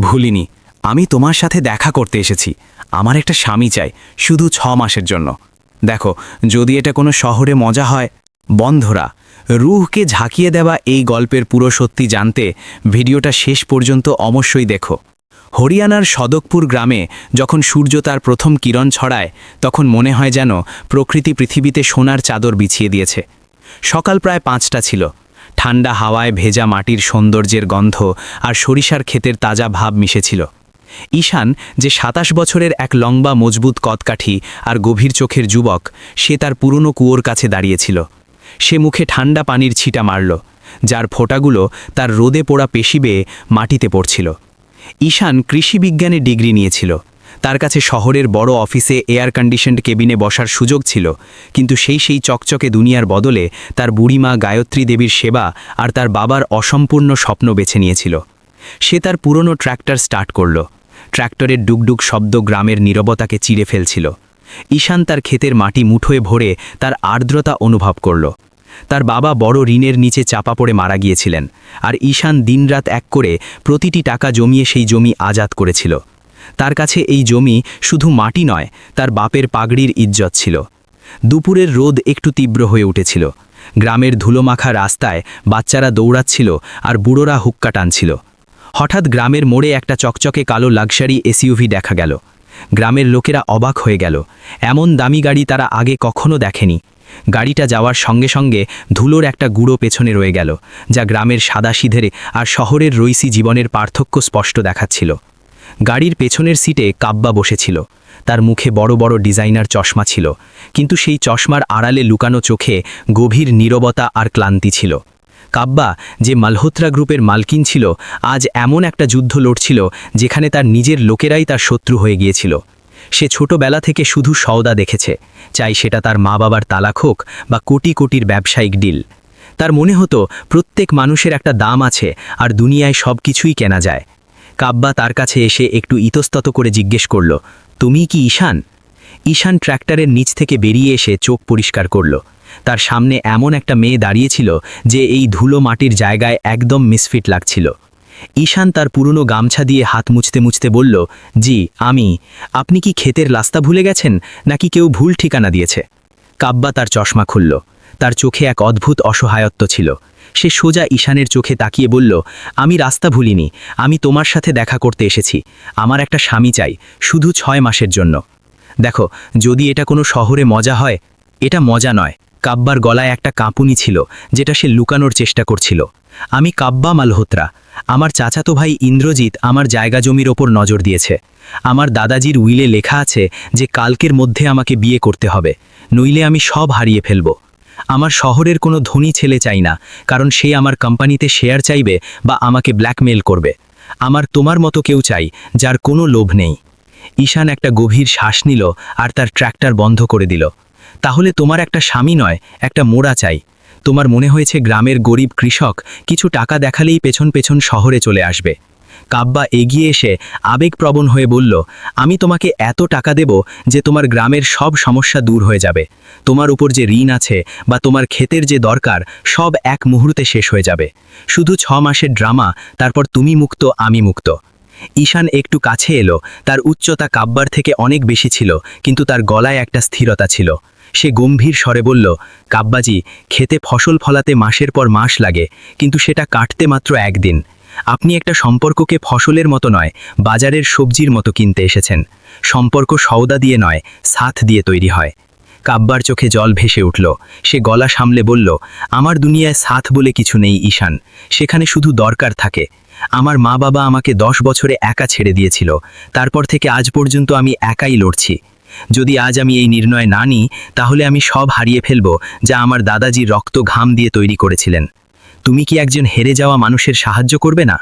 ভুলিনি, আমি তোমার সাথে দেখা করতে এসেছি। আমার একটা স্বামী চাই, শুধু ছ মাসের জন্য। দেখো, যদি এটা কোনো শহরে মজা হয়, বন্ধরা, রুহকে ঝাঁকিয়ে দেওয়া এই গল্পের পুরো সত্যি জানতে ভিডিওটা শেষ পর্যন্ত অবশ্যই দেখো। হরিয়ানার সদকপুর গ্রামে যখন সূর্য তার প্রথম কিরণ ছড়ায়, তখন মনে হয় যেন প্রকৃতি পৃথিবীতে সোনার চাদর বিছিয়ে দিয়েছে। সকাল প্রায় পাঁচটা ছিল। ঠান্ডা হাওয়ায় ভেজা মাটির সৌন্দর্যের গন্ধ আর সরিষার ক্ষেতের তাজা ভাব মিশেছিল। ঈশান, যে সাতাশ বছরের এক লম্বা মজবুত কদকাঠি আর গভীর চোখের যুবক, সে তার পুরনো কুয়োর কাছে দাঁড়িয়েছিল। সে মুখে ঠান্ডা পানির ছিটা মারল, যার ফোঁটাগুলো তার রোদে পোড়া পেশি বেয়ে মাটিতে পড়ছিল। ঈশান কৃষিবিজ্ঞানে ডিগ্রি নিয়েছিল। তার কাছে শহরের বড় অফিসে এয়ার কন্ডিশনড কেবিনে বসার সুযোগ ছিল, কিন্তু সেই সেই চকচকে দুনিয়ার বদলে তার বুড়িমা গায়ত্রী দেবীর সেবা আর তার বাবার অসম্পূর্ণ স্বপ্ন বেছে নিয়েছিল। সে তার পুরনো ট্র্যাক্টর স্টার্ট করল। ট্র্যাক্টরের ডুগডুগ শব্দ গ্রামের নীরবতাকে চিড়ে ফেলছিল। ঈশান তার ক্ষেতের মাটি মুঠোয় ভরে তার আর্দ্রতা অনুভব করল। তার বাবা বড় ঋণের নিচে চাপা পড়ে মারা গিয়েছিলেন, আর ঈশান দিনরাত এক করে প্রতিটি টাকা জমিয়ে সেই জমি আজাদ করেছিল। তার কাছে এই জমি শুধু মাটি নয়, তার বাপের পাগড়ির ইজ্জত ছিল। দুপুরের রোদ একটু তীব্র হয়ে উঠেছিল। গ্রামের ধুলোমাখা রাস্তায় বাচ্চারা দৌড়াচ্ছিল আর বুড়োরা হুক্কা টানছিল। হঠাৎ গ্রামের মোড়ে একটা চকচকে কালো লাক্সারি এসইউভি দেখা গেল। গ্রামের লোকেরা অবাক হয়ে গেল। এমন দামি গাড়ি তারা আগে কখনো দেখেনি। গাড়িটা যাওয়ার সঙ্গে সঙ্গে ধুলোর একটা গুঁড়ো পেছনে রয়ে গেল, যা গ্রামের সাদা সিধেরে আর শহরের রইসি জীবনের পার্থক্য স্পষ্ট দেখাচ্ছিল। গাড়ির পেছনের সিটে কাব্বা বসেছিল। তার মুখে বড় বড় ডিজাইনার চশমা ছিল, কিন্তু সেই চশমার আড়ালে লুকানো চোখে গভীর নীরবতা আর ক্লান্তি ছিল। কাব্বা যে মালহোত্রা গ্রুপের মালকিন ছিল, আজ এমন একটা যুদ্ধ লড়ছিল যেখানে তার নিজের লোকেরাই তার শত্রু হয়ে গিয়েছিল। সে ছোটবেলা থেকে শুধু সওদা দেখেছে, চাই সেটা তার মা বাবার তালাক হোক বা কোটি কোটির ব্যবসায়িক ডিল। তার মনে হতো, প্রত্যেক মানুষের একটা দাম আছে আর দুনিয়ায় সব কিছুই কেনা যায়। কাব্বা তার কাছে এসে একটু ইতস্তত করে জিজ্ঞেস করল, তুমি কি ঈশান? ঈশান ট্র্যাক্টরের নিচ থেকে বেরিয়ে এসে চোখ পরিষ্কার করল। তার সামনে এমন একটা মেয়ে দাঁড়িয়েছিল যে এই ধুলো মাটির জায়গায় একদম মিসফিট লাগছিল। ঈশান তার পুরনো গামছা দিয়ে হাত মুছতে মুছতে বলল, জি, আমি। আপনি কি ক্ষেতের রাস্তা ভুলে গেছেন, নাকি কেউ ভুল ঠিকানা দিয়েছে? কাব্বা তার চশমা খুলল। তার চোখে এক অদ্ভুত অসহায়ত্ব ছিল। সে সোজা ঈশানের চোখে তাকিয়ে বলল, আমি রাস্তা ভুলিনি, আমি তোমার সাথে দেখা করতে এসেছি। আমার একটা স্বামী চাই, শুধু ছয় মাসের জন্য। দেখো, যদি এটা কোনো শহরে মজা হয়, এটা মজা নয়। কাব্বার গলায় একটা কাঁপুনি ছিল, যেটা সে লুকানোর চেষ্টা করছিল। আমি কাব্বা মালহোত্রা। আমার চাচাতো ভাই ইন্দ্রজিৎ আমার জায়গা জমির ওপর নজর দিয়েছে। আমার দাদাজির উইলে লেখা আছে যে, কালকের মধ্যে আমাকে বিয়ে করতে হবে, নইলে আমি সব হারিয়ে ফেলব। আমার শহরের কোনো ধনী ছেলে চাই না, কারণ সে আমার কোম্পানিতে শেয়ার চাইবে বা আমাকে ব্ল্যাকমেল করবে। আমার তোমার মতো কেউ চাই, যার কোনো লোভ নেই। ঈশান একটা গভীর শ্বাস নিল আর তার ট্র্যাক্টর বন্ধ করে দিল। তাহলে তোমার একটা স্বামী নয়, একটা মোড়া চাই। তোমার মনে হয়েছে গ্রামের গরিব কৃষক কিছু টাকা দেখালেই পেছন পেছন শহরে চলে আসবে। কাব্বা এগিয়ে এসে আবেগপ্রবণ হয়ে বলল, আমি তোমাকে এত টাকা দেব যে তোমার গ্রামের সব সমস্যা দূর হয়ে যাবে। তোমার উপর যে ঋণ আছে বা তোমার ক্ষেতের যে দরকার, সব এক মুহূর্তে শেষ হয়ে যাবে। শুধু ছ মাসের ড্রামা, তারপর তুমি মুক্ত, আমি মুক্ত। ঈশান একটু কাছে এলো। তার উচ্চতা কাব্বার থেকে অনেক বেশি ছিল, কিন্তু তার গলায় একটা স্থিরতা ছিল। সে গম্ভীর স্বরে বলল, কাব্বাজি, খেতে ফসল ফলাতে মাসের পর মাস লাগে, কিন্তু সেটা কাটতে মাত্র একদিন। আপনি একটা সম্পর্ককে ফসলের মতো নয়, বাজারের সবজির মতো কিনতে এসেছেন। সম্পর্ক সওদা দিয়ে নয়, সাথ দিয়ে তৈরি হয়। কাব্বার চোখে জল ভেসে উঠল। সে গলা সামলে বলল, আমার দুনিয়ায় সাথ বলে কিছু নেই, ঈশান। সেখানে শুধু দরকার থাকে। আমার মা বাবা আমাকে দশ বছরে একা ছেড়ে দিয়েছিল। তারপর থেকে আজ পর্যন্ত আমি একাই লড়ছি। যদি আজ আমি এই নির্ণয় না নিই, তাহলে আমি সব হারিয়ে ফেলব যা আমার দাদাজি রক্ত ঘাম দিয়ে তৈরি করেছিলেন। তুমি কি একজন হেরে যাওয়া মানুষের সাহায্য করবে না?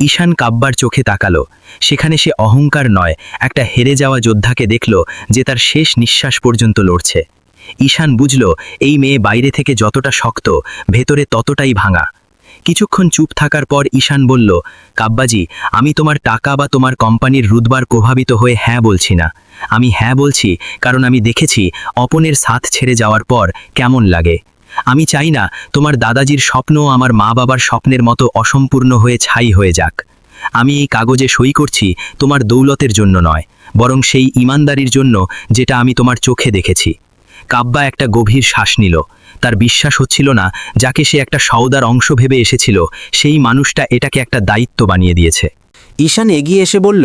ঈশান কাব্বার চোখে তাকালো। সেখানে সে অহংকার নয়, একটা হেরে যাওয়া যোদ্ধাকে দেখল যে তার শেষ নিঃশ্বাস পর্যন্ত লড়ছে। ঈশান বুঝল, এই মেয়ে বাইরে থেকে যতটা শক্ত, ভেতরে ততটাই ভাঙা। কিছুক্ষণ চুপ থাকার পর ঈশান বলল, কাব্বাজি, আমি তোমার টাকা বা তোমার কোম্পানির রুদবার প্রভাবিত হয়ে হ্যাঁ বলছি না। আমি হ্যাঁ বলছি, কারণ আমি দেখেছি, অপনের সাথ ছেড়ে যাওয়ার পর কেমন লাগে। আমি চাই না তোমার দাদাজির স্বপ্ন আমার মা বাবার স্বপ্নের মতো অসম্পূর্ণ হয়ে ছাই হয়ে যাক। আমি এই কাগজে সই করছি তোমার দৌলতের জন্য নয়, বরং সেই ইমানদারির জন্য যেটা আমি তোমার চোখে দেখেছি। কাব্বা একটা গভীর শ্বাস নিল। তার বিশ্বাস হচ্ছিল না, যাকে সে একটা সওদার অংশ ভেবে এসেছিল, সেই মানুষটা এটাকে একটা দায়িত্ব বানিয়ে দিয়েছে। ঈশান এগিয়ে এসে বলল,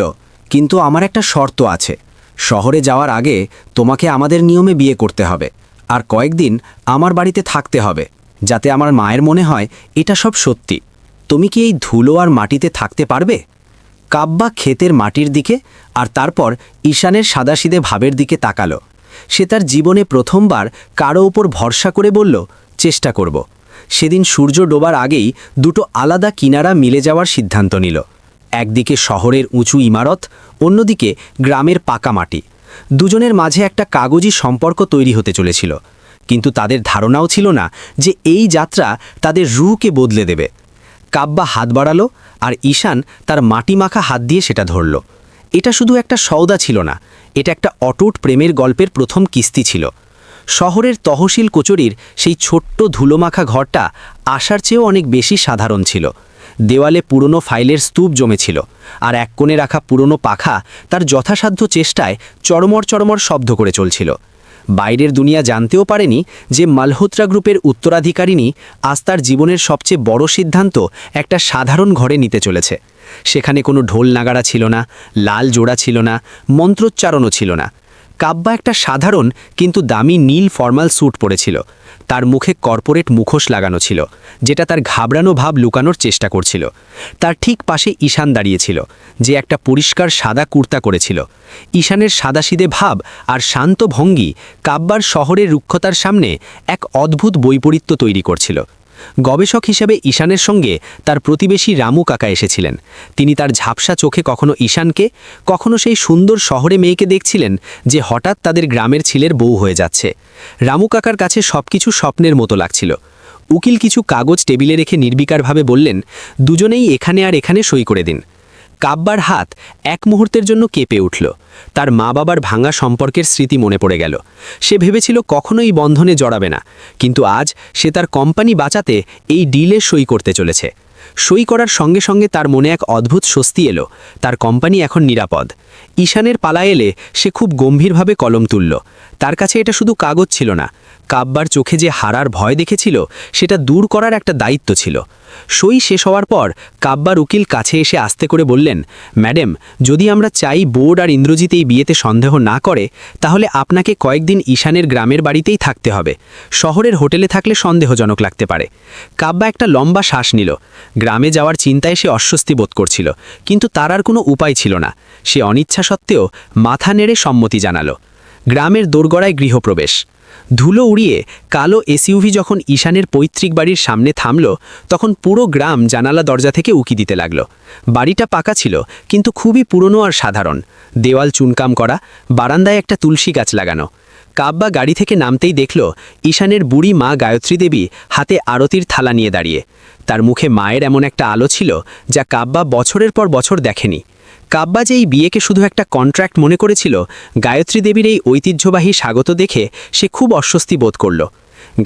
কিন্তু আমার একটা শর্ত আছে। শহরে যাওয়ার আগে তোমাকে আমাদের নিয়মে বিয়ে করতে হবে। আর কয়েকদিন আমার বাড়িতে থাকতে হবে, যাতে আমার মায়ের মনে হয় এটা সব সত্যি। তুমি কি এই ধুলো আর মাটিতে থাকতে পারবে? কাব্বা ক্ষেতের মাটির দিকে আর তারপর ঈশানের সাদাসিদে ভাবের দিকে তাকালো। সে তার জীবনে প্রথমবার কারও ওপর ভরসা করে বলল, চেষ্টা করব। সেদিন সূর্য ডোবার আগেই দুটো আলাদা কিনারা মিলে যাওয়ার সিদ্ধান্ত নিল। একদিকে শহরের উঁচু ইমারত, অন্যদিকে গ্রামের পাকা মাটি। দুজনের মাঝে একটা কাগজি সম্পর্ক তৈরি হতে চলেছিল। কিন্তু তাদের ধারণাও ছিল না যে এই যাত্রা তাদের রুকে বদলে দেবে। কাব্বা হাত বাড়ালো আর ঈশান তার মাটি মাখা হাত দিয়ে সেটা ধরল। এটা শুধু একটা সওদা ছিল না, এটা একটা অটুট প্রেমের গল্পের প্রথম কিস্তি ছিল। শহরের তহসিল কচুরির সেই ছোট্ট ধুলোমাখা ঘরটা আশার চেয়েও অনেক বেশি সাধারণ ছিল। দেওয়ালে পুরনো ফাইলের স্তূপ জমেছিল, আর এক কোণে রাখা পুরনো পাখা তার যথাসাধ্য চেষ্টায় চরমর চরমর শব্দ করে চলছিল। বাইরের দুনিয়া জানতেও পারেনি যে মালহোত্রা গ্রুপের উত্তরাধিকারিণী আজ তার জীবনের সবচেয়ে বড় সিদ্ধান্ত একটা সাধারণ ঘরে নিতে চলেছে। সেখানে কোনো ঢোল নাগাড়া ছিল না, লাল জোড়া ছিল না, মন্ত্রোচ্চারণও ছিল না। কাব্বা একটা সাধারণ কিন্তু দামি নীল ফর্মাল স্যুট পরেছিল। তার মুখে কর্পোরেট মুখোশ লাগানো ছিল, যেটা তার ঘাবড়ানো ভাব লুকানোর চেষ্টা করছিল। তার ঠিক পাশে ঈশান দাঁড়িয়েছিল যে একটা পরিষ্কার সাদা কুর্তা করেছিল। ঈশানের সাদাসিদে ভাব আর শান্ত ভঙ্গি কাব্বার শহরের রুক্ষতার সামনে এক অদ্ভুত বৈপরীত্য তৈরি করছিল। গবেষক হিসেবে ঈশানের সঙ্গে তার প্রতিবেশী রামু কাকা এসেছিলেন। তিনি তার ঝাপসা চোখে কখনো ঈশানকে, কখনো সেই সুন্দর শহরে মেয়েকে দেখছিলেন যে হঠাৎ তাদের গ্রামের ছেলের বউ হয়ে যাচ্ছে। রামু কাকার কাছে সবকিছু স্বপ্নের মতো লাগছিল। উকিল কিছু কাগজ টেবিলে রেখে নির্বিকারভাবে বললেন, দুজনেই এখানে আর এখানে সই করে দিন। কাব্বার হাত এক মুহূর্তের জন্য কেঁপে উঠল। তার মা বাবার ভাঙা সম্পর্কের স্মৃতি মনে পড়ে গেল। সে ভেবেছিল কখনোই বন্ধনে জড়াবে না, কিন্তু আজ সে তার কোম্পানি বাঁচাতে এই ডিলে সই করতে চলেছে। সই করার সঙ্গে সঙ্গে তার মনে এক অদ্ভুত স্বস্তি এলো। তার কোম্পানি এখন নিরাপদ। ঈশানের পালা এলে সে খুব গম্ভীরভাবে কলম তুলল। তার কাছে এটা শুধু কাগজ ছিল না কাব্বার চোখে যে হারার ভয় দেখেছিল, সেটা দূর করার একটা দায়িত্ব ছিল। সই শেষ হওয়ার পর কাব্বার উকিল কাছে এসে আস্তে করে বললেন, ম্যাডাম, যদি আমরা চাই বোর্ড আর ইন্দ্রজিৎ এই বিয়েতে সন্দেহ না করে, তাহলে আপনাকে কয়েকদিন ঈশানের গ্রামের বাড়িতেই থাকতে হবে। শহরের হোটেলে থাকলে সন্দেহজনক লাগতে পারে। কাব্বা একটা লম্বা শ্বাস নিল। গ্রামে যাওয়ার চিন্তায় সে অস্বস্তি বোধ করছিল, কিন্তু তার আর কোনো উপায় ছিল না। সে অনিচ্ছা সত্ত্বেও মাথা নেড়ে সম্মতি জানালো। গ্রামের দোরগড়ায় গৃহপ্রবেশ। ধুলো উড়িয়ে কালো এসইউভি যখন ঈশানের পৈতৃক বাড়ির সামনে থামল, তখন পুরো গ্রাম জানালা দরজা থেকে উকি দিতে লাগল। বাড়িটা পাকা ছিল, কিন্তু খুবই পুরনো আর সাধারণ। দেওয়াল চুনকাম করা, বারান্দায় একটা তুলসী গাছ লাগানো। কাব্বা গাড়ি থেকে নামতেই দেখল, ঈশানের বুড়ি মা গায়ত্রী দেবী হাতে আরতির থালা নিয়ে দাঁড়িয়ে। তার মুখে মায়ের এমন একটা আলো ছিল, যা কাব্বা বছরের পর বছর দেখেনি। কাব্বা যে এই বিয়েকে শুধু একটা কন্ট্রাক্ট মনে করেছিল, গায়ত্রী দেবীর এই ঐতিহ্যবাহী স্বাগত দেখে সে খুব অস্বস্তি বোধ করল।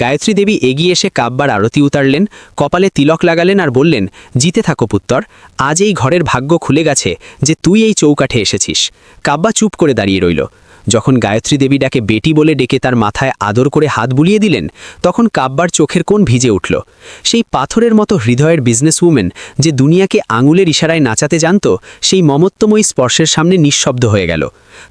গায়ত্রী দেবী এগিয়ে এসে কাব্বার আরতি উতারলেন, কপালে তিলক লাগালেন আর বললেন, জিতে থাকো পুত্তর, আজ এই ঘরের ভাগ্য খুলে গেছে যে তুই এই চৌকাঠে এসেছিস। কাব্বা চুপ করে দাঁড়িয়ে রইল। যখন গায়ত্রী দেবী ডাকে বেটি বলে ডেকে তার মাথায় আদর করে হাত বুলিয়ে দিলেন, তখন কাব্বার চোখের কোণ ভিজে উঠল। সেই পাথরের মতো হৃদয়ের বিজনেস উমেন যে দুনিয়াকে আঙুলের ইশারায় নাচাতে জানত, সেই মমত্বময়ী স্পর্শের সামনে নিঃশব্দ হয়ে গেল।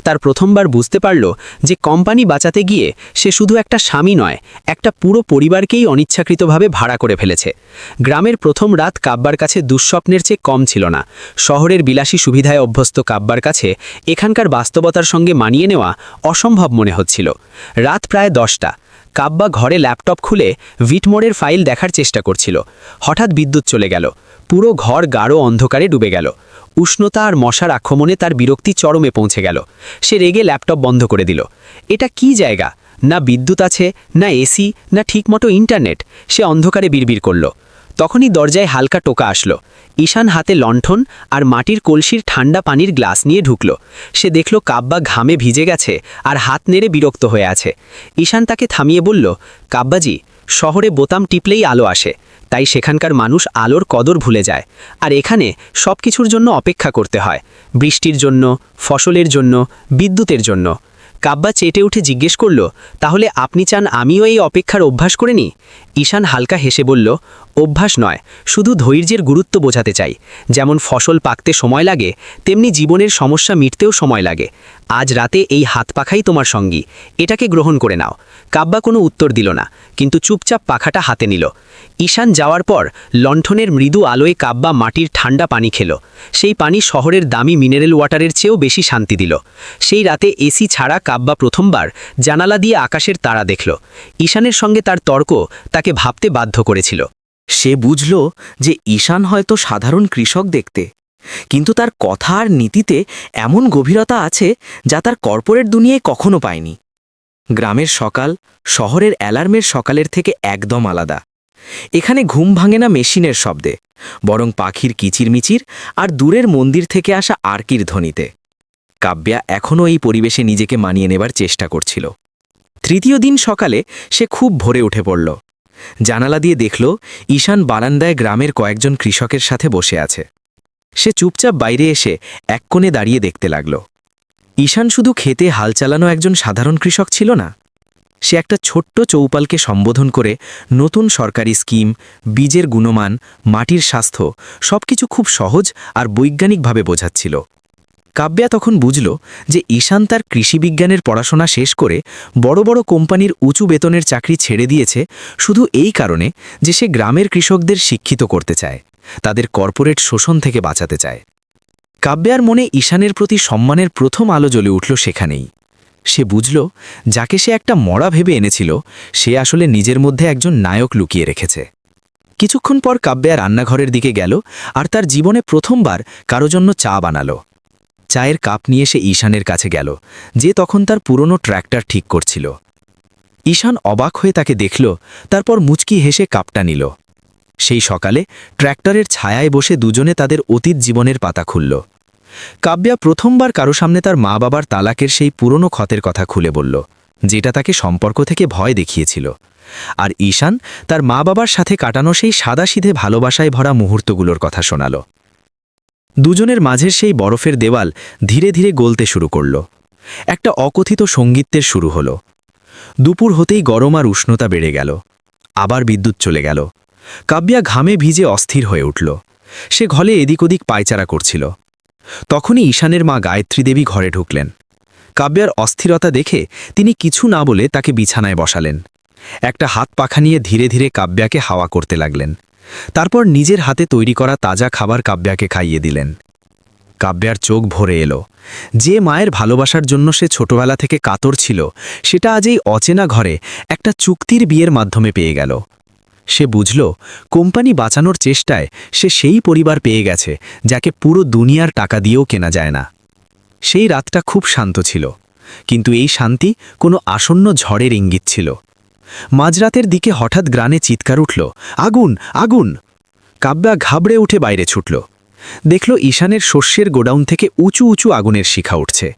তার প্রথমবার বুঝতে পারল যে কোম্পানি বাঁচাতে গিয়ে সে শুধু একটা স্বামী নয়, একটা পুরো পরিবারকেই অনিচ্ছাকৃতভাবে ভাড়া করে ফেলেছে। গ্রামের প্রথম রাত কাব্বার কাছে দুঃস্বপ্নের চেয়ে কম ছিল না। শহরের বিলাসী সুবিধায় অভ্যস্ত কাব্বার কাছে এখানকার বাস্তবতার সঙ্গে মানিয়ে নেওয়া অসম্ভব মনে হচ্ছিল। রাত প্রায় দশটা। কাব্বা ঘরে ল্যাপটপ খুলে ভিটমোড়ের ফাইল দেখার চেষ্টা করছিল। হঠাৎ বিদ্যুৎ চলে গেল। পুরো ঘর গাঢ় অন্ধকারে ডুবে গেল। উষ্ণতা আর মশার আক্রমণে তার বিরক্তি চরমে পৌঁছে গেল। সে রেগে ল্যাপটপ বন্ধ করে দিল। এটা কি জায়গা? না বিদ্যুৎ আছে, না এসি, না ঠিকমতো ইন্টারনেট? সে অন্ধকারে বিড়বিড় করল। তখনই দরজায় হালকা টোকা আসলো। ঈশান হাতে লণ্ঠন আর মাটির কলসির ঠান্ডা পানির গ্লাস নিয়ে ঢুকল। সে দেখল কাব্বা ঘামে ভিজে গেছে আর হাত নেড়ে বিরক্ত হয়ে আছে। ঈশান তাকে থামিয়ে বলল, কাব্বাজি, শহরে বোতাম টিপলেই আলো আসে, তাই সেখানকার মানুষ আলোর কদর ভুলে যায়। আর এখানে সব কিছুর জন্য অপেক্ষা করতে হয়, বৃষ্টির জন্য, ফসলের জন্য, বিদ্যুতের জন্য। কাব্বা চেটে উঠে জিজ্ঞেস করল, তাহলে আপনি চান আমিও এই অপেক্ষার অভ্যাস করে নিই? ঈশান হালকা হেসে বলল, অভ্যাস নয়, শুধু ধৈর্যের গুরুত্ব বোঝাতে চাই। যেমন ফসল পাকতে সময় লাগে, তেমনি জীবনের সমস্যা মিটতেও সময় লাগে। আজ রাতে এই হাত পাখাই তোমার সঙ্গী। এটাকে গ্রহণ করে নাও। কাব্বা কোনো উত্তর দিল না, কিন্তু চুপচাপ পাখাটা হাতে নিল। ঈশান যাওয়ার পর লণ্ঠনের মৃদু আলোয় কাব্বা মাটির ঠান্ডা পানি খেল। সেই পানি শহরের দামি মিনারেল ওয়াটারের চেয়েও বেশি শান্তি দিল। সেই রাতে এসি ছাড়া কাব্বা প্রথমবার জানালা দিয়ে আকাশের তারা দেখল। ঈশানের সঙ্গে তার তর্ক তাকে ভাবতে বাধ্য করেছিল। সে বুঝল যে ঈশান হয়তো সাধারণ কৃষক দেখতে, কিন্তু তার কথা আর নীতিতে এমন গভীরতা আছে যা তার কর্পোরেট দুনিয়ায় কখনো পায়নি। গ্রামের সকাল, শহরের অ্যালার্মের সকালের থেকে একদম আলাদা। এখানে ঘুম ভাঙে না মেশিনের শব্দে, বরং পাখির কিচিরমিচির আর দূরের মন্দির থেকে আসা আরকির ধ্বনিতে। কাব্যা এখনও এই পরিবেশে নিজেকে মানিয়ে নেবার চেষ্টা করছিল। তৃতীয় দিন সকালে সে খুব ভোরে উঠে পড়ল। জানালা দিয়ে দেখল, ঈশান বারান্দায় গ্রামের কয়েকজন কৃষকের সাথে বসে আছে। সে চুপচাপ বাইরে এসে এক কোণে দাঁড়িয়ে দেখতে লাগল। ঈশান শুধু খেতে হাল চালানো একজন সাধারণ কৃষক ছিল না। সে একটা ছোট্ট চৌপালকে সম্বোধন করে নতুন সরকারি স্কিম, বীজের গুণমান, মাটির স্বাস্থ্য সবকিছু খুব সহজ আর বৈজ্ঞানিকভাবে বোঝাচ্ছিল। কাব্যা তখন বুঝল যে ঈশান তার কৃষিবিজ্ঞানের পড়াশোনা শেষ করে বড় বড় কোম্পানির উঁচু বেতনের চাকরি ছেড়ে দিয়েছে শুধু এই কারণে যে সে গ্রামের কৃষকদের শিক্ষিত করতে চায়, তাদের কর্পোরেট শোষণ থেকে বাঁচাতে চায়। কাব্যার মনে ঈশানের প্রতি সম্মানের প্রথম আলো জ্বলে উঠল সেখানেই। সে বুঝল, যাকে সে একটা মরা ভেবে এনেছিল, সে আসলে নিজের মধ্যে একজন নায়ক লুকিয়ে রেখেছে। কিছুক্ষণ পর কাব্যা রান্নাঘরের দিকে গেল আর তার জীবনে প্রথমবার কারও জন্য চা বানালো। চায়ের কাপ নিয়ে সে ঈশানের কাছে গেল, যে তখন তার পুরনো ট্র্যাক্টর ঠিক করছিল। ঈশান অবাক হয়ে তাকে দেখল, তারপর মুচকি হেসে কাপটা নিল। সেই সকালে ট্র্যাক্টরের ছায়ায় বসে দুজনে তাদের অতীত জীবনের পাতা খুলল। কাব্যা প্রথমবার কারও সামনে তার মা বাবার তালাকের সেই পুরনো ক্ষতের কথা খুলে বলল, যেটা তাকে সম্পর্ক থেকে ভয় দেখিয়েছিল। আর ঈশান তার মা বাবার সাথে কাটানো সেই সাদাসিধে ভালোবাসায় ভরা মুহূর্তগুলোর কথা শোনাল। দুজনের মাঝের সেই বরফের দেওয়াল ধীরে ধীরে গলতে শুরু করল। একটা অকথিত সঙ্গীতের শুরু হল। দুপুর হতেই গরম আর উষ্ণতা বেড়ে গেল। আবার বিদ্যুৎ চলে গেল। কাব্যা ঘামে ভিজে অস্থির হয়ে উঠল। সে ঘলে এদিক ওদিক পায়চারা করছিল। তখনই ঈশানের মা গায়ত্রী দেবী ঘরে ঢুকলেন। কাব্যার অস্থিরতা দেখে তিনি কিছু না বলে তাকে বিছানায় বসালেন। একটা হাত পাখা নিয়ে ধীরে ধীরে কাব্যাকে হাওয়া করতে লাগলেন। তারপর নিজের হাতে তৈরি করা তাজা খাবার কাব্যাকে খাইয়ে দিলেন। কাব্যার চোখ ভরে এলো। যে মায়ের ভালোবাসার জন্য সে ছোটবেলা থেকে কাতর ছিল, সেটা আজ এই অচেনা ঘরে একটা চুক্তির বিয়ের মাধ্যমে পেয়ে গেল। সে বুঝল, কোম্পানি বাঁচানোর চেষ্টায় সে সেই পরিবার পেয়ে গেছে, যাকে পুরো দুনিয়ার টাকা দিয়েও কেনা যায় না। সেই রাতটা খুব শান্ত ছিল, কিন্তু এই শান্তি কোনো আসন্ন ঝড়ের ইঙ্গিত ছিল। মাঝরাতের দিকে হঠাৎ গ্রানে চিৎকার উঠল, আগুন আগুন! কাব্যা ঘাবড়ে উঠে বাইরে ছুটল। দেখল ঈশানের শস্যের গোডাউন থেকে উঁচু উঁচু আগুনের শিখা উঠছে।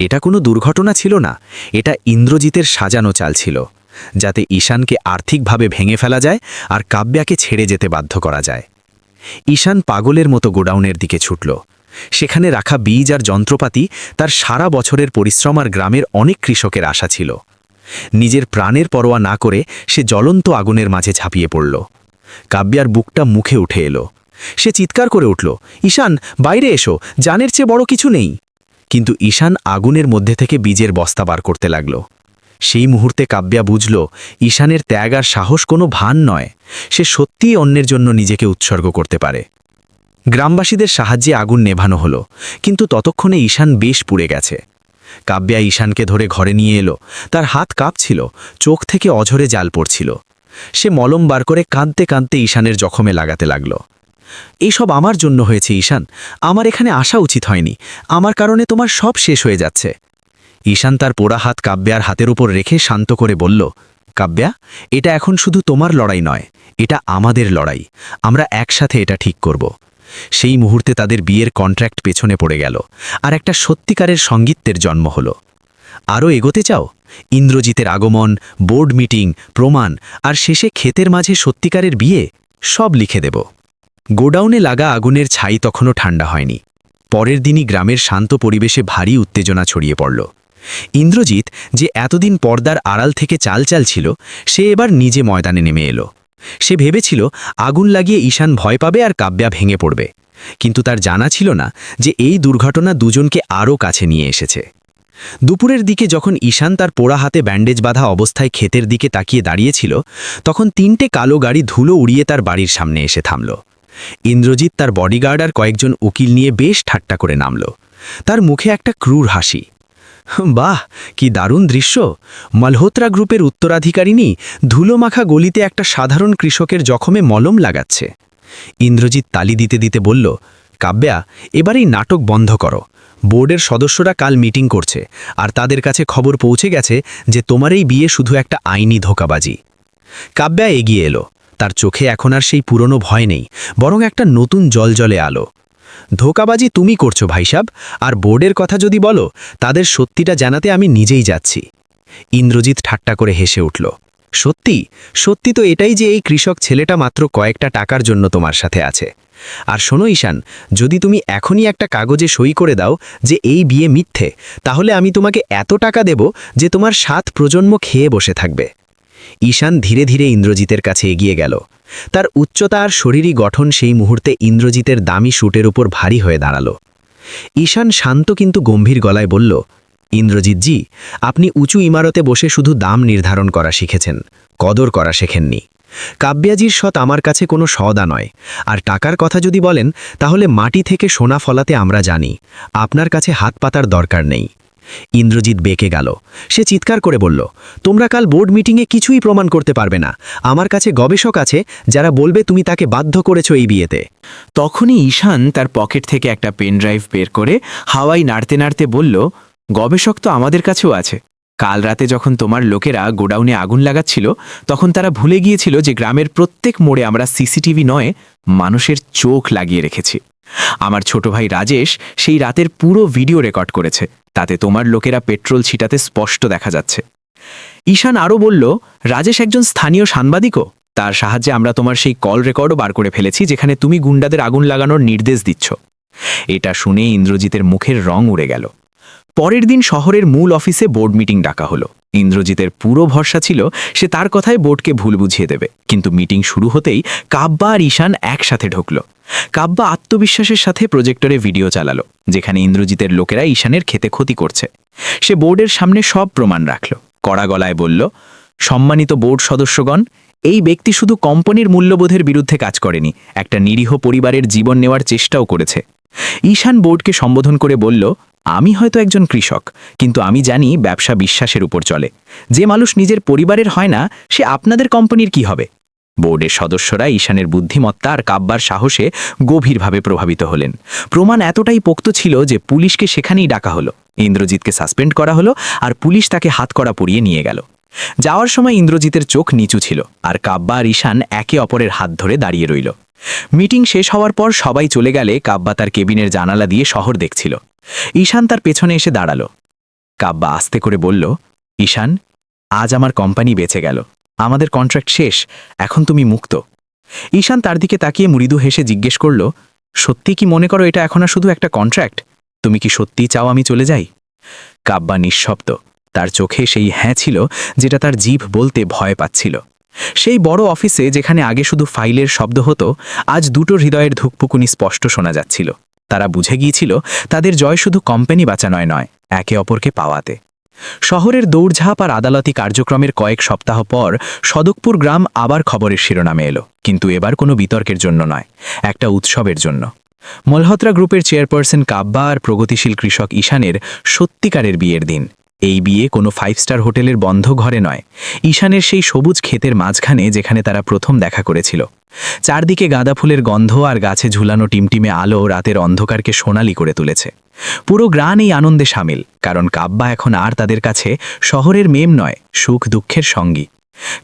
এটা কোনো দুর্ঘটনা ছিল না, এটা ইন্দ্রজিতের সাজানো চাল ছিল, যাতে ঈশানকে আর্থিকভাবে ভেঙে ফেলা যায় আর কাব্যাকে ছেড়ে যেতে বাধ্য করা যায়। ঈশান পাগলের মতো গোডাউনের দিকে ছুটল। সেখানে রাখা বীজ আর যন্ত্রপাতি তার সারা বছরের পরিশ্রম আর গ্রামের অনেক কৃষকের আশা ছিল। নিজের প্রাণের পরোয়া না করে সে জ্বলন্ত আগুনের মাঝে ঝাঁপিয়ে পড়ল। কাব্যার বুকটা মুখে উঠে এলো। সে চিৎকার করে উঠল, ঈশান, বাইরে এসো, জানের চেয়ে বড় কিছু নেই। কিন্তু ঈশান আগুনের মধ্যে থেকে বীজের বস্তা বার করতে লাগল। সেই মুহূর্তে কাব্যা বুঝল, ঈশানের ত্যাগ আর সাহস কোনো ভান নয়। সে সত্যিই অন্যের জন্য নিজেকে উৎসর্গ করতে পারে। গ্রামবাসীদের সাহায্যে আগুন নেভানো হলো, কিন্তু ততক্ষণে ঈশান বেশ পুড়ে গেছে। কাব্যা ঈশানকে ধরে ঘরে নিয়ে এলো। তার হাত কাঁপছিল, চোখ থেকে অঝরে জাল পড়ছিল। সে মলম বার করে কাঁদতে কাঁদতে ঈশানের জখমে লাগাতে লাগল। এইসব আমার জন্য হয়েছে ঈশান। আমার এখানে আসা উচিত হয়নি। আমার কারণে তোমার সব শেষ হয়ে যাচ্ছে। ঈশান তার পোড়া হাত কাব্যার হাতের উপর রেখে শান্ত করে বলল, কাব্যা, এটা এখন শুধু তোমার লড়াই নয়, এটা আমাদের লড়াই। আমরা একসাথে এটা ঠিক করব। সেই মুহূর্তে তাদের বিয়ের কন্ট্রাক্ট পেছনে পড়ে গেল, আর একটা সত্যিকারের সঙ্গীতের জন্ম হলো। আরও এগোতে চাও? ইন্দ্রজিতের আগমন বোর্ড মিটিং প্রমাণ, আর শেষে ক্ষেতের মাঝে সত্যিকারের বিয়ে, সব লিখে দেব। গোডাউনে লাগা আগুনের ছাই তখনও ঠান্ডা হয়নি। পরের দিনই গ্রামের শান্ত পরিবেশে ভারী উত্তেজনা ছড়িয়ে পড়ল। ইন্দ্রজিৎ যে এতদিন পর্দার আড়াল থেকে চাল চাল ছিল, সে এবার নিজে ময়দানে নেমে এলো। সে ভেবেছিল আগুন লাগিয়ে ঈশান ভয় পাবে আর কাব্যা ভেঙে পড়বে। কিন্তু তার জানা ছিল না যে এই দুর্ঘটনা দুজনকে আরও কাছে নিয়ে এসেছে। দুপুরের দিকে যখন ঈশান তার পোড়া হাতে ব্যান্ডেজ বাঁধা অবস্থায় ক্ষেতের দিকে তাকিয়ে দাঁড়িয়েছিল, তখন তিনটে কালো গাড়ি ধুলো উড়িয়ে তার বাড়ির সামনে এসে থামল। ইন্দ্রজিৎ তার বডিগার্ড আর কয়েকজন উকিল নিয়ে বেশ ঠাট্টা করে নামল। তার মুখে একটা ক্রূর হাসি। বাহ, কি দারুণ দৃশ্য। মালহোত্রা গ্রুপের উত্তরাধিকারিণী ধুলোমাখা গলিতে একটা সাধারণ কৃষকের জখমে মলম লাগাচ্ছে। ইন্দ্রজিৎ তালি দিতে দিতে বলল, কাব্যা, এবার এই নাটক বন্ধ করো। বোর্ডের সদস্যরা কাল মিটিং করছে, আর তাদের কাছে খবর পৌঁছে গেছে যে তোমার এই বিয়ে শুধু একটা আইনি ধোকাবাজি। কাব্যা এগিয়ে এলো। তার চোখে এখন আর সেই পুরনো ভয় নেই, বরং একটা নতুন জলজলে আলো। ধোকাবাজি তুমি করছ ভাইসাব আর বোর্ডের কথা যদি বলো, তাদের সত্যিটা জানাতে আমি নিজেই যাচ্ছি। ইন্দ্রজিৎ ঠাট্টা করে হেসে উঠল। সত্যি? সত্যি তো এটাই যে এই কৃষক ছেলেটা মাত্র কয়েকটা টাকার জন্য তোমার সাথে আছে। আর শোনো ঈশান, যদি তুমি এখনই একটা কাগজে সই করে দাও যে এই বিয়ে মিথ্যে, তাহলে আমি তোমাকে এত টাকা দেব যে তোমার সাত প্রজন্ম খেয়ে বসে থাকবে। ঈশান ধীরে ধীরে ইন্দ্রজিতের কাছে এগিয়ে গেল। তার উচ্চতা আর শরীরী গঠন সেই মুহূর্তে ইন্দ্রজিতের দামি শুটের উপর ভারী হয়ে দাঁড়াল। ঈশান শান্ত কিন্তু গম্ভীর গলায় বলল ইন্দ্রজিৎজি আপনি উঁচু ইমারতে বসে শুধু দাম নির্ধারণ করা শিখেছেন, কদর করা শেখেননি। কাব্যাজির সৎ আমার কাছে কোনো সদা নয়। আর টাকার কথা যদি বলেন, তাহলে মাটি থেকে সোনা ফলাতে আমরা জানি, আপনার কাছে হাত পাতার দরকার নেই। ইন্দ্রজিৎ বেঁকে গেল। সে চিৎকার করে বলল, তোমরা কাল বোর্ড মিটিংয়ে কিছুই প্রমাণ করতে পারবে না। আমার কাছে গবেষক আছে যারা বলবে তুমি তাকে বাধ্য করেছ এই বিয়েতে তখনই ঈশান তার পকেট থেকে একটা পেন ড্রাইভ বের করে হাওয়াই নাড়তে নাড়তে বলল, গবেষক তো আমাদের কাছেও আছে। কাল রাতে যখন তোমার লোকেরা গোডাউনে আগুন লাগাচ্ছিল, তখন তারা ভুলে গিয়েছিল যে গ্রামের প্রত্যেক মোড়ে আমরা সিসিটিভি নয় মানুষের চোখ লাগিয়ে রেখেছি। আমার ছোট ভাই রাজেশ সেই রাতের পুরো ভিডিও রেকর্ড করেছে। তাতে তোমার লোকেরা পেট্রোল ছিটাতে স্পষ্ট দেখা যাচ্ছে। ঈশান আরও বলল, রাজেশ একজন স্থানীয় সাংবাদিকও। তার সাহায্যে আমরা তোমার সেই কল রেকর্ডও বার করে ফেলেছি, যেখানে তুমি গুন্ডাদের আগুন লাগানোর নির্দেশ দিচ্ছ। এটা শুনে ইন্দ্রজিতের মুখের রং উড়ে গেল। পরের দিন শহরের মূল অফিসে বোর্ড মিটিং ডাকা হলো। ইন্দ্রজিতের পুরো ভরসা ছিল সে তার কথায় বোর্ডকে ভুল বুঝিয়ে দেবে। কিন্তু মিটিং শুরু হতেই কাব্বা আর ঈশান একসাথে ঢুকল। কাব্বা আত্মবিশ্বাসের সাথে প্রজেক্টরে ভিডিও চালালো, যেখানে ইন্দ্রজিতের লোকেরা ঈশানের খেতে ক্ষতি করছে। সে বোর্ডের সামনে সব প্রমাণ রাখল। কড়া গলায় বলল, সম্মানিত বোর্ড সদস্যগণ, এই ব্যক্তি শুধু কোম্পানির মূল্যবোধের বিরুদ্ধে কাজ করেনি, একটা নিরীহ পরিবারের জীবন নেওয়ার চেষ্টাও করেছে। ঈশান বোর্ডকে সম্বোধন করে বলল, আমি হয়তো একজন কৃষক, কিন্তু আমি জানি ব্যবসা বিশ্বাসের উপর চলে। যে মানুষ নিজের পরিবারের হয় না, সে আপনাদের কোম্পানির কি হবে? বোর্ডের সদস্যরা ঈশানের বুদ্ধিমত্তা আর কাব্যার সাহসে গভীরভাবে প্রভাবিত হলেন। প্রমাণ এতটাই পোক্ত ছিল যে পুলিশকে সেখানেই ডাকা হলো। ইন্দ্রজিৎকে সাসপেন্ড করা হলো আর পুলিশ তাকে হাতকড়া পরিয়ে নিয়ে গেল। যাওয়ার সময় ইন্দ্রজিতের চোখ নিচু ছিল আর কাব্বা আর ঈশান একে অপরের হাত ধরে দাঁড়িয়ে রইল। মিটিং শেষ হওয়ার পর সবাই চলে গেলে কাব্বা তার কেবিনের জানালা দিয়ে শহর দেখছিল। ঈশান তার পেছনে এসে দাঁড়াল। কাব্বা আস্তে করে বলল, ঈশান, আজ আমার কোম্পানি বেঁচে গেল। আমাদের কন্ট্রাক্ট শেষ, এখন তুমি মুক্ত। ঈশান তার দিকে তাকিয়ে মৃদু হেসে জিজ্ঞেস করল, সত্যি কি মনে করো এটা এখন আর শুধু একটা কন্ট্রাক্ট? তুমি কি সত্যি চাও আমি চলে যাই? কাব্বা নিঃশব্দ। তার চোখে সেই হ্যাঁ ছিল, যেটা তার জিভ বলতে ভয় পাচ্ছিল। সেই বড় অফিসে যেখানে আগে শুধু ফাইলের শব্দ হতো, আজ দুটো হৃদয়ের ধুকপুকুনি স্পষ্ট শোনা যাচ্ছিল। তারা বুঝে গিয়েছিল, তাদের জয় শুধু কোম্পানি বাঁচানয় নয়, একে অপরকে পাওয়াতে। শহরের দৌড়ঝাঁপ আর আদালতি কার্যক্রমের কয়েক সপ্তাহ পর সদকপুর গ্রাম আবার খবরের শিরোনামে এলো, কিন্তু এবার কোনো বিতর্কের জন্য নয়, একটা উৎসবের জন্য। মলহত্রা গ্রুপের চেয়ারপারসন কাব্বা আর প্রগতিশীল কৃষক ঈশানের সত্যিকারের বিয়ের দিন। এই বিয়ে কোনো ফাইভ স্টার হোটেলের বন্ধ ঘরে নয়। ঈশানের সেই সবুজ ক্ষেতের মাঝখানে যেখানে তারা প্রথম দেখা করেছিল। চারদিকে গাঁদা ফুলের গন্ধ আর গাছে ঝুলানো টিমটিমে আলো রাতের অন্ধকারকে সোনালি করে তুলেছে। পুরো গ্রান এই আনন্দে সামিল, কারণ কাব্বা এখন আর তাদের কাছে শহরের মেম নয়, সুখ দুঃখের সঙ্গী।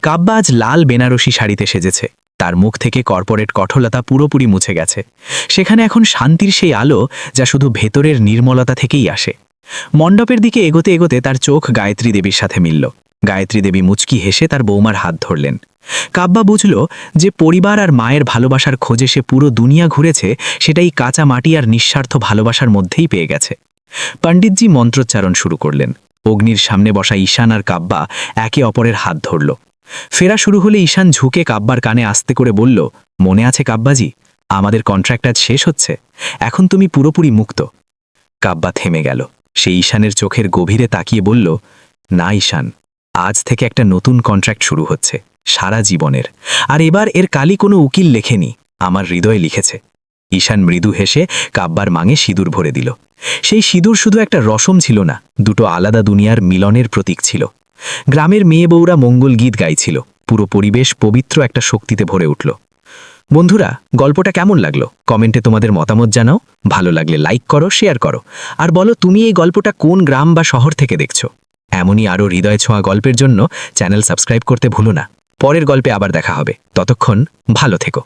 কাব্বা আজ লাল বেনারসি শাড়িতে সেজেছে। তার মুখ থেকে কর্পোরেট কঠোরতা পুরোপুরি মুছে গেছে। সেখানে এখন শান্তির সেই আলো যা শুধু ভেতরের নির্মলতা থেকেই আসে। মণ্ডপের দিকে এগোতে এগোতে তার চোখ গায়ত্রী দেবীর সাথে মিলল। গায়ত্রী দেবী মুচকি হেসে তার বৌমার হাত ধরলেন। কাব্বা বুঝল যে পরিবার আর মায়ের ভালোবাসার খোঁজে সে পুরো দুনিয়া ঘুরেছে, সেটাই কাঁচা মাটি আর নিঃস্বার্থ ভালোবাসার মধ্যেই পেয়ে গেছে। পণ্ডিতজি মন্ত্রোচ্চারণ শুরু করলেন। অগ্নির সামনে বসা ঈশান আর কাব্বা একে অপরের হাত ধরল। ফেরা শুরু হলে ঈশান ঝুঁকে কাব্বার কানে আস্তে করে বলল, মনে আছে কাব্বাজি আমাদের কন্ট্রাক্ট আজ শেষ হচ্ছে। এখন তুমি পুরোপুরি মুক্ত। কাব্বা থেমে গেল। সে ঈশানের চোখের গভীরে তাকিয়ে বলল, না ঈশান, আজ থেকে একটা নতুন কন্ট্রাক্ট শুরু হচ্ছে, সারা জীবনের। আর এবার এর কালি কোনো উকিল লেখেনি, আমার হৃদয়ে লিখেছে। ঈশান মৃদু হেসে কাব্বার মাঙে সিঁদুর ভরে দিল। সেই সিঁদুর শুধু একটা রসম ছিল না, দুটো আলাদা দুনিয়ার মিলনের প্রতীক ছিল। গ্রামের মেয়ে বউরা মঙ্গল গীত গাইছিল, পুরো পরিবেশ পবিত্র একটা শক্তিতে ভরে উঠল। বন্ধুরা, গল্পটা কেমন লাগল? কমেন্টে তোমাদের মতামত জানাও। ভালো লাগলে লাইক করো, শেয়ার করো। আর বলো, তুমি এই গল্পটা কোন গ্রাম বা শহর থেকে দেখছ? এমনই আরও হৃদয় ছোঁয়া গল্পের জন্য চ্যানেল সাবস্ক্রাইব করতে ভুলো না। পরের গল্পে আবার দেখা হবে। ততক্ষণ ভালো থেকো।